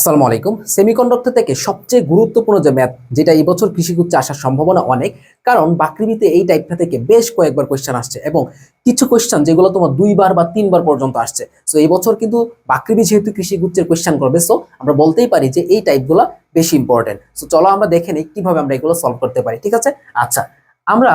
আসসালামু আলাইকুম। সেমিকন্ডাক্টর থেকে সবচেয়ে গুরুত্বপূর্ণ যে ম্যাথ, যেটা এই বছর কৃষিগুচ্ছে আসার সম্ভাবনা অনেক, কারণ বাকৃবিতে এই টাইপটা থেকে বেশ কয়েকবার কোয়েশ্চেন আসছে এবং কিছু কোয়েশ্চেন যেগুলো তোমার দুইবার বা তিনবার পর্যন্ত আসছে। সো এই বছর কিন্তু বাকৃবি যেহেতু কৃষিগুচ্ছের কোয়েশ্চেন করবে সো আমরা বলতেই পারি যে এই টাইপগুলো বেশি ইম্পর্টেন্ট সো চলো আমরা দেখে নিই কীভাবে আমরা এগুলো সলভ করতে পারি, ঠিক আছে? আচ্ছা আমরা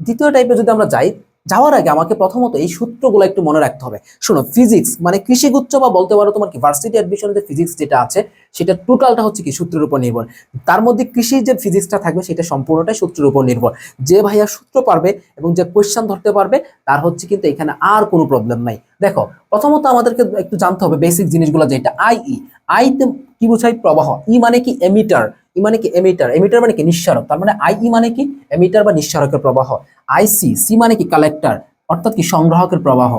দ্বিতীয় টাইপে যদি আমরা যাই যাওয়ার আগে আমাকে প্রথমত এই সূত্রগুলো একটু মনে রাখতে হবে। শোনো ফিজিক্স মানে কৃষিগুচ্ছ বা বলতে পারো তোমার কি ভার্সিটি অ্যাডমিশনে যে ফিজিক্স যেটা আছে, সেটা টোটালটা হচ্ছে কি সূত্রের উপর নির্ভর। তার মধ্যে কৃষির যে ফিজিক্সটা থাকবে, সেটা সম্পূর্ণটাই সূত্রের উপর নির্ভর। যে ভাইয়া সূত্র পারবে এবং যে কোয়েশ্চেন ধরতে পারবে, তার হচ্ছে কিন্তু এখানে আর কোনো প্রবলেম নাই। দেখো, প্রথমত আমাদেরকে একটু জানতে হবে বেসিক জিনিসগুলো যেটা আইই আইতে কি বোঝায় প্রবাহ? ই মানে কি এমিটার ই মানে কি এমিটার এমিটার মানে কি নিঃসারক। তার মানে আই ই মানে কি এমিটার বা নিঃসারকের প্রবাহ। আইসি সি মানে কি কালেক্টর অর্থাৎ কি সংগ্রাহকের প্রবাহ।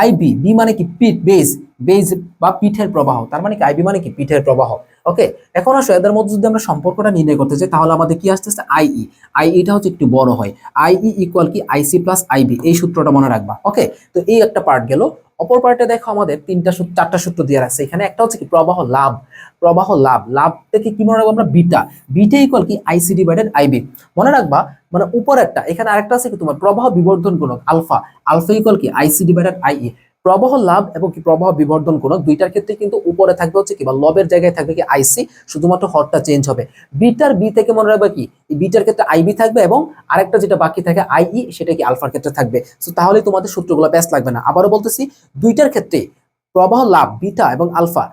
আইবি বি মানে কি পিট বেস বেস বা পিঠের প্রবাহ। তার মানে কি আইবি মানে কি পিঠের প্রবাহ। ওকে এখন আসো, এদের মধ্যে যদি আমরা সম্পর্কটা নির্ণয় করতে চাই, তাহলে আমাদের কি আসতেছে আইই আইইটা হচ্ছে একটু বড় হয়। আইই ইকুয়াল কি আইসি প্লাস আইবি এই সূত্রটা মনে রাখবা। ওকে তো এই একটা পার্ট গেল। অপর পার্টে দেখো আমাদের তিনটা সূত্র, চারটা সূত্র দিয়ে রাখছে এখানে একটা হচ্ছে কি প্রবাহ লাভ। প্রবাহ লাভ। লাভ থেকে কি মনে রাখব আমরা বিটা। বিটা ইকুয়াল কি আইসি ডিভাইডেড আইবি মনে রাখবা মানে উপর একটা এখানে আরেকটা আছে কি তোমার প্রবাহ বিবর্ধন গুণক, আলফা। আলফা ইকুয়াল কি আইসি ডিভাইডেড আইই প্রবাহ লাভ এবং কি প্রবাহ বিবর্ধন গুণক দুইটার ক্ষেত্রে কিন্তু উপরে থাকবে হচ্ছে কি বা লবের জায়গায় থাকবে কি আইসি শুধুমাত্র হরটা চেঞ্জ হবে। বিটার বি থেকে মনে রাখবে কি? বিটার ক্ষেত্রে আইবি থাকবে এবং আরেকটা যেটা বাকি থাকে আইই সেটা কি আলফার ক্ষেত্রে থাকবে। সো তাহলে তোমাদের সূত্রগুলো ব্যাস লাগবে না। আবারও বলতেছি, দুইটার ক্ষেত্রে প্রবাহ লাভ, বিটা এবং আলফা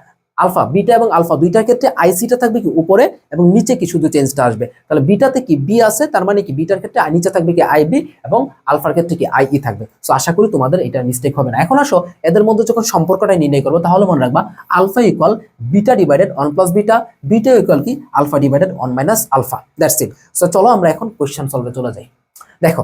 আলফা, বিটা এবং আলফা দুইটার ক্ষেত্রে আইসিটা থাকবে কি উপরে এবং নিচে কি শুধু চেঞ্জটা আসবে? তাহলে বিটাতে কি বি আছে, তার মানে কি বিটার ক্ষেত্রে নিচে থাকবে কি আইবি এবং আলফার ক্ষেত্রে কি আইই থাকবে। সো আশা করি তোমাদের এটা মিস্টেক হবে না। এখন আসো, এদের মধ্যে যখন সম্পর্কটা নির্ণয় করব, তাহলে মনে রাখবা alpha equal beta divided one plus beta beta equal কি? Alpha divided one minus alpha. That's it so চলো আমরা এখন কোয়েশ্চেন সলভে চলে যাই। দেখো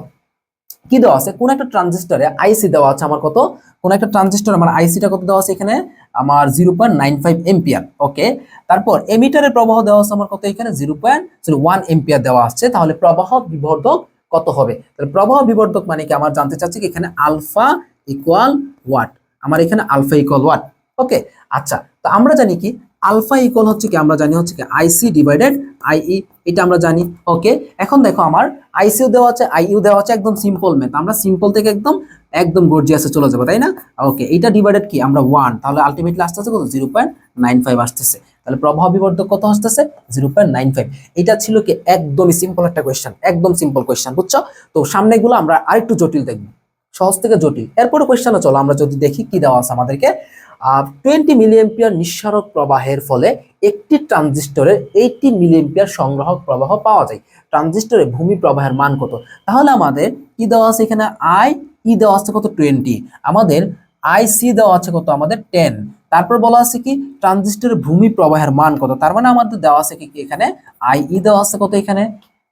কি দেওয়া আছে? কোন একটা ট্রানজিস্টরে আইসি দেওয়া আছে আমার কত? কোন একটা ট্রানজিস্টর আমার আইসিটা কত দেওয়া আছে এখানে? আমার zero point nine five ampere okay তারপর এমিটারের প্রবাহ দেওয়া আছে আমার কত এখানে? Zero point zero one ampere দেওয়া আছে। তাহলে প্রবাহ বিবর্ধক কত হবে? তাহলে প্রবাহ বিবর্ধক মানে কি? আমার জানতে চাচ্ছি এখানে আলফা ইকুয়াল ওয়াট আমার এখানে আলফা ইকুয়াল ওয়াট ওকে আচ্ছা তো আমরা জানি কি? আলফা ইকুয়াল হচ্ছে কি, আমরা জানি হচ্ছে কি আইসি ডিভাইডেড আইই এটা আমরা জানি। ওকে এখন দেখো আমার আইসিও দেওয়া আছে আইইউ দেওয়া আছে, একদম সিম্পল ম্যাথ আমরা সিম্পল থেকে একদম একদম গর্জিয়াসে চলে যাব, তাই না? ওকে এটা ডিভাইডেড কি? আমরা ওয়ান তাহলে আলটিমেটলি আসতেছে কত? জিরো পয়েন্ট নাইন ফাইভ আসতেছে। তাহলে প্রবাহ বিবর্ধক কত আসতেছে? জিরো পয়েন্ট নাইন ফাইভ এটা ছিল কি, একদমই সিম্পল একটা কোয়েশ্চেন একদম সিম্পল কোয়েশ্চেন বুঝছ? তো সামনেগুলো আমরা আরেকটু জটিল দেখব, সহজ থেকে জটিল। এরপরে কোয়েশ্চেনে চলো, আমরা যদি দেখি কি দেওয়া আছে আমাদেরকে। টোয়েন্টি মিলিএম্পিয়ার নিঃসারক প্রবাহের ফলে একটি ট্রানজিস্টরের এইটি মিলিএম্পিয়ার সংগ্রাহক প্রবাহ পাওয়া যায়। ট্রানজিস্টরের ভূমি প্রবাহের মান কত? তাহলে আমাদের কি দেওয়া আছে এখানে? আই ই দেওয়া আছে কত? টোয়েন্টি আমাদের আই সি দেওয়া আছে কত? আমাদের টেন তারপর বলা আছে কি? ট্রানজিস্টরের ভূমি প্রবাহের মান কত? তার মানে আমাদের দেওয়া আছে কি কি এখানে? আই ই দেওয়া আছে কত এখানে?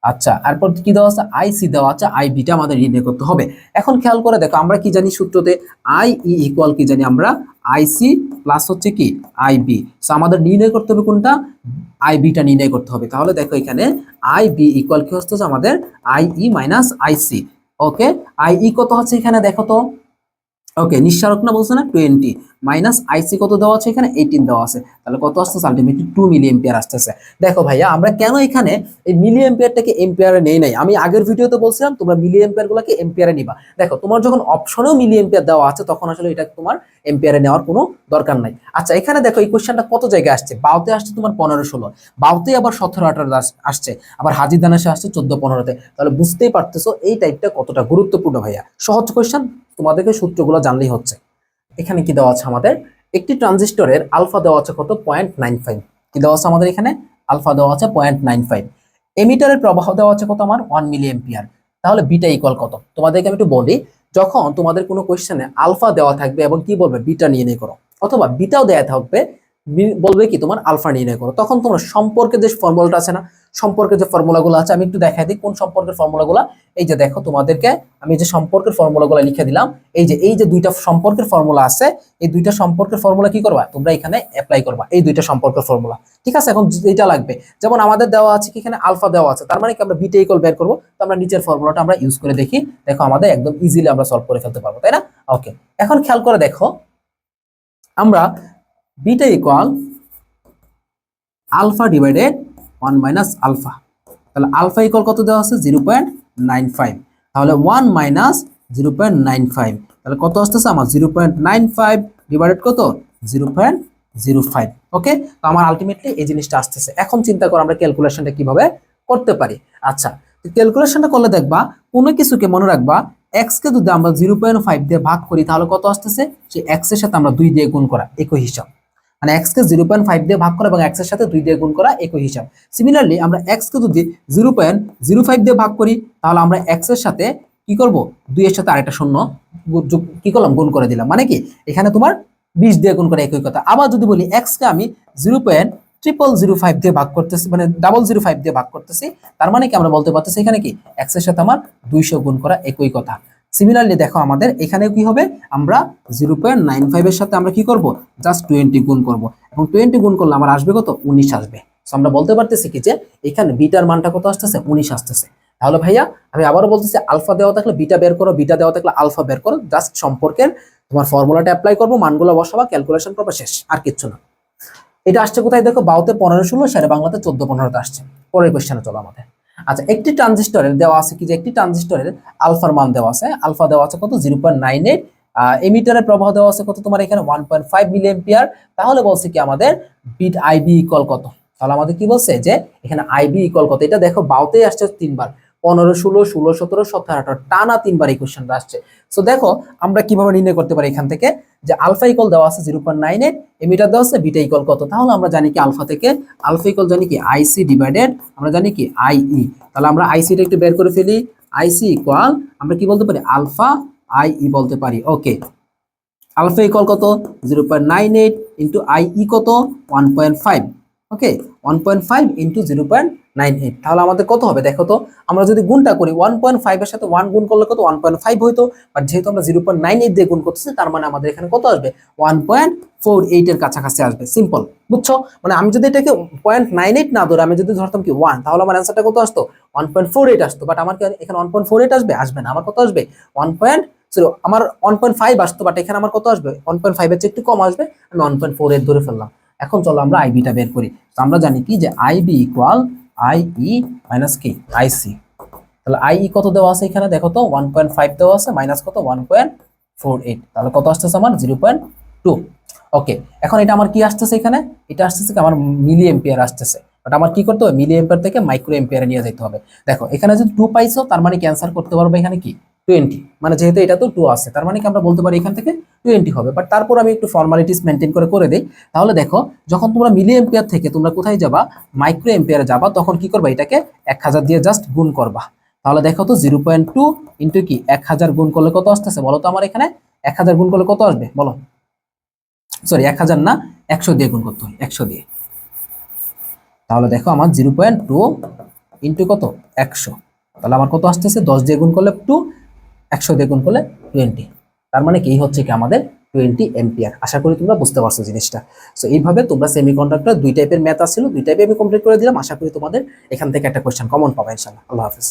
আচ্ছা এরপর কি দেওয়া আছে? আই সি দেওয়া আছে আই বিটা আমাদের নির্ণয় করতে হবে। এখন খেয়াল করে দেখো, আমরা কি জানি সূত্রতে? আই ই ইকুয়াল কি জানি আমরা? আই সি প্লাস হচ্ছে কি? আই বি সো আমাদের নির্ণয় করতে হবে কোনটা? আই বিটা নির্ণয় করতে হবে। তাহলে দেখো এখানে আই বি ইকুয়াল কি হচ্ছে? আমাদের I E minus I C okay I E কত হচ্ছে এখানে? দেখো তো। ওকে নিঃসারক না বলছে না? টোয়েন্টি মাইনাস আইসি কত দেওয়া আছে এখানে? এইটিন দেওয়া আছে। তাহলে কত আসতেছে? আলটিমেটলি টু মিলি এম্পিয়ার আসতেছে। দেখো ভাইয়া, আমরা কেন এখানে এই মিলি এম্পিয়ারটাকে এম্পিয়ারে নেই নাই? আমি আগের ভিডিওতে বলছিলাম, তোমরা মিলি এম্পিয়ার গুলোকে এম্পিয়ারে নিবা। দেখো, তোমার যখন অপশনেও মিলি এম্পিয়ার দেওয়া আছে, তখন আসলে এটা তোমার এম্পিয়ারে নেওয়ার কোনো দরকার নাই। আচ্ছা এখানে দেখো, এই কোয়েশ্চেনটা কত জায়গায় আসছে? বাউতে আসছে তোমার পনেরো ষোলো। বাউতে আবার সতেরো, আঠারো আসছে। আবার হাজির দানাসে আসছে চোদ্দ, পনেরোতে। তাহলে বুঝতেই পারতেছো, এই টাইপটা কতটা গুরুত্বপূর্ণ ভাইয়া? সহজ কোয়েশ্চেন তোমাদেরকে সূত্রগুলো জানলেই হচ্ছে। এখানে কি দেওয়া আছে আমাদের? একটি ট্রানজিস্টরের আলফা দেওয়া আছে কত? Point nine five. কি দেওয়া আছে আমাদের এখানে? আলফা দেওয়া আছে পয়েন্ট নাইন ফাইভ। এমিটারের প্রবাহ দেওয়া আছে কত আমার? ওয়ান মিলি এম্পিয়ার তাহলে বিটা ইকুয়াল কত? তোমাদেরকে আমি একটু বলি, যখন তোমাদের কোনো কোয়েশ্চেনে আলফা দেওয়া থাকবে এবং কি বলবে? বিটা নিয়ে নিয়ে করো। অথবা বিটাও দেওয়া থাকবে বলবে কি, তোমার আলফা নির্ণয় করো। তখন তোমরা সম্পর্কে যে ফর্মুলাটা আছে না, সম্পর্কে যে ফর্মুলাগুলো আছে, আমি একটু দেখাই দিই, কোন সম্পর্কের ফর্মুলাগুলো এই যে দেখো, তোমাদেরকে আমি যে সম্পর্কের ফর্মুলাগুলো লিখে দিলাম, এই যে এই যে দুইটা সম্পর্কের ফর্মুলা আছে, এই দুইটা সম্পর্কের ফর্মুলা কি করবা? তোমরা এখানে অ্যাপ্লাই করবা, এই দুইটা সম্পর্কের ফর্মুলা ঠিক আছে? এখন এটা লাগবে। যেমন আমাদের দেওয়া আছে কি, এখানে আলফা দেওয়া আছে, তার মানে কি, আমরা বিটা ইকুয়াল বের করব, তো আমরা নিচের ফর্মুলাটা আমরা ইউজ করে দেখি, দেখো আমাদের একদম ইজিলি আমরা সলভ করে ফেলতে পারব, তাই না? ওকে এখন খেয়াল করে দেখো, আমরা beta equal alpha divided one minus alpha তাহলে আলফা ইকুয়াল কত দেওয়া আছে? জিরো পয়েন্ট নাইন ফাইভ তাহলে one minus zero point nine five তাহলে কত আসতেছে? আমার zero point nine five divided কত? Zero point zero five okay তো আমার আলটিমেটলি এই জিনিসটা আসতেছে। এখন চিন্তা করো আমরা ক্যালকুলেশনটা কীভাবে করতে পারি। আচ্ছা ক্যালকুলেশনটা করলে দেখবা, কোনো কিছুকে মনে রাখবা এক্স কে যদি আমরা জিরো পয়েন্ট ফাইভ দিয়ে ভাগ করি, তাহলে কত আসতেছে? সেই এক্সের সাথে আমরা দুই দিয়ে গুণ করা। একই হিসাব। মানে এক্স কে জিরো পয়েন্ট ফাইভ দিয়ে ভাগ করা এবং এক্সের সাথে দুই দিয়ে গুণ করা একই হিসাব। সিমিলারলি আমরা এক্স কে যদি জিরো পয়েন্ট জিরো ফাইভ দিয়ে ভাগ করি, তাহলে আমরা এক্সের সাথে কি করব? দুই এর সাথে আরেকটা শূন্য কি করলাম? গুণ করে দিলাম। মানে কি? এখানে তোমার বিশ দিয়ে গুণ করা একই কথা। আবার যদি বলি এক্স কে আমি zero point triple zero five দিয়ে ভাগ করতেছি মানে ডাবল জিরো ফাইভ দিয়ে ভাগ করতেছি, তার মানে কি আমরা বলতে পারতেছি এখানে কি? এক্সের সাথে আমার দুইশো গুণ করা একই কথা। সিমিলারলি দেখো আমাদের এখানে কি হবে? আমরা জিরো পয়েন্ট নাইন ফাইভের সাথে আমরা কি করব? জাস্ট টোয়েন্টি গুণ করব। এবং টোয়েন্টি গুণ করলে আমার আসবে কত? উনিশ আসবে। So, আমরা বলতে পারতেছি কি যে, এখানে বিটার মানটা কত আসতেছে? উনিশ আসতেছে। তাহলে ভাইয়া, আমি আবারও বলতেছি আলফা দেওয়া থাকলে বিটা বের করো বিটা দেওয়া থাকলে আলফা বের করো। জাস্ট সম্পর্কের তোমার ফর্মুলাটা অ্যাপ্লাই করব, মানগুলো বসাবা ক্যালকুলেশন করবা, শেষ। আর কিচ্ছু না। এটা আসছে কোথায়? দেখো বাউতে পনেরো, ষোলো, সাড়ে বাংলাতে চোদ্দ, পনেরোতে আসছে। পরের কোয়েশ্চেনে চলো আমাদের। আচ্ছা একটি ট্রানজিস্টরের দেওয়া আছে কি যে একটি ট্রানজিস্টরের আলফার মান দেওয়া আছে? আলফা দেওয়া আছে কত? Zero point nine eight. এমিটারের প্রবাহ দেওয়া আছে কত? তোমার এখানে one point five milliampere তাহলে বলছে কি আমাদের বিট আইবি ইকল কত? তাহলে আমাদের কি বলছে যে এখানে আইবি ইকল কত? এটা দেখো বাউতেই আসছে তিনবার। পনেরো, ষোলো ষোলো, সতেরো সতেরো, আঠারো, টানা তিনবার এই কোয়েশ্চেনটা আসছে। সো দেখো, আমরা কীভাবে নির্ণয় করতে পারি এখান থেকে? যে আলফা ইকল দেওয়া আছে zero point nine eight emitter দেওয়া আছে বিটা ইকল কত? তাহলে আমরা জানি কি আলফা থেকে আলফা ইকল জানি কি আইসি ডিভাইডেড আমরা জানি কি আইই তাহলে আমরা আইসিটা একটু বের করে ফেলি। আইসি ইকুয়াল আমরা কি বলতে পারি? আলফা আইই বলতে পারি। ওকে আলফা ইকল কত? Zero point nine eight into I E কত? One point five okay one point five into zero point nine eight. তাহলে আমাদের কত হবে? দেখো তো, আমরা যদি গুণটা করি ওয়ান পয়েন্ট ফাইভের সাথে ওয়ান গুণ করলে কত? ওয়ান পয়েন্ট ফাইভ হইতো। বাট যেহেতু আমরা জিরো পয়েন্ট নাইন এইট দিয়ে গুণ করতেছি, তার মানে আমাদের এখানে কত আসবে? ওয়ান পয়েন্ট ফোর এইটের কাছাকাছি আসবে। সিম্পল বুঝছ? মানে আমি যদি এটাকে পয়েন্ট নাইন এইট না ধরে, আমি যদি ধরতাম কি ওয়ান তাহলে আমার অ্যান্সারটা কত আসতো? ওয়ান পয়েন্ট ফোর এইট আসতো। বাট আমার কি এখানে ওয়ান পয়েন্ট ফোর এইট আসবে? আসবে না। আমার কত আসবে? ওয়ান পয়েন্ট সরি আমার ওয়ান পয়েন্ট ফাইভ আসতো। বাট এখানে আমার কত আসবে? ওয়ান পয়েন্ট ফাইভের চেয়ে একটু কম আসবে। আমি ওয়ান পয়েন্ট ফোর এইট ধরে ফেললাম। এখন চলো আমরা আইবিটা বের করি। তো আমরা জানি কি? যে আইবি ইকুয়াল আইই মাইনাস কি আইসি তাহলে আইই কত দেওয়া আছে এখানে? দেখো তো ওয়ান পয়েন্ট ফাইভ দেওয়া আছে মাইনাস কত? ওয়ান পয়েন্ট ফোর এইট তাহলে কত আসতেছে আমার? জিরো পয়েন্ট টু ওকে এখন এটা আমার কি আসতেছে এখানে? এটা আসতেছে আমার মিলি এম্পিয়ার আসতেছে। বাট আমার কি করতে হবে? মিলি এম্পিয়ার থেকে মাইক্রো এম্পিয়ারে নিয়ে যেতে হবে। দেখো, এখানে যদি টু পাইছো, তার মানে ক্যান্সার করতে পারবে এখানে কি? টোয়েন্টি। মানে যেহেতু এটা তো টু আছে, তার মানে কি আমরা বলতে পারি এখান থেকে টোয়েন্টি হবে। বাট তারপর আমি একটু ফর্মালিটিস মেনটেন করে করে দিই। তাহলে দেখো, যখন তোমরা মিলি এম্পিয়ার থেকে তোমরা কোথায় যাবা মাইক্রো এম্পিয়ারে যাবা, তখন কি করবা? এটাকে এক হাজার দিয়ে জাস্ট গুণ করবা। তাহলে দেখো তো জিরো পয়েন্ট টু ইন্টু কি? এক হাজার গুণ করলে কত আসতেছে? বলো তো আমার এখানে। এক হাজার গুণ করলে কত আসবে? বলো। সরি এক হাজার না, একশো দিয়ে গুণ করতে হয়, একশো দিয়ে। তাহলে দেখো আমার জিরো পয়েন্ট টু ইন্টু কত? একশো। তাহলে আমার কত আসতেছে? দশ দিয়ে গুণ করলে টু একশো দিয়ে গুণ করলে টোয়েন্টি তার মানে কি? হচ্ছে কি আমাদের টোয়েন্টি এম্পিয়ার আশা করি তোমরা বুঝতে পারছ জিনিসটা। সো এইভাবে তোমরা সেমি কন্ডাক্টর দুই টাইপের ম্যাথ আসছিল দুই টাইপে আমি কমপ্লিট করে দিলাম। আশা করি তোমাদের এখান থেকে একটা কোয়েশ্চেন কমন পাবে ইনশাল্লাহ আল্লাহ হাফিজ।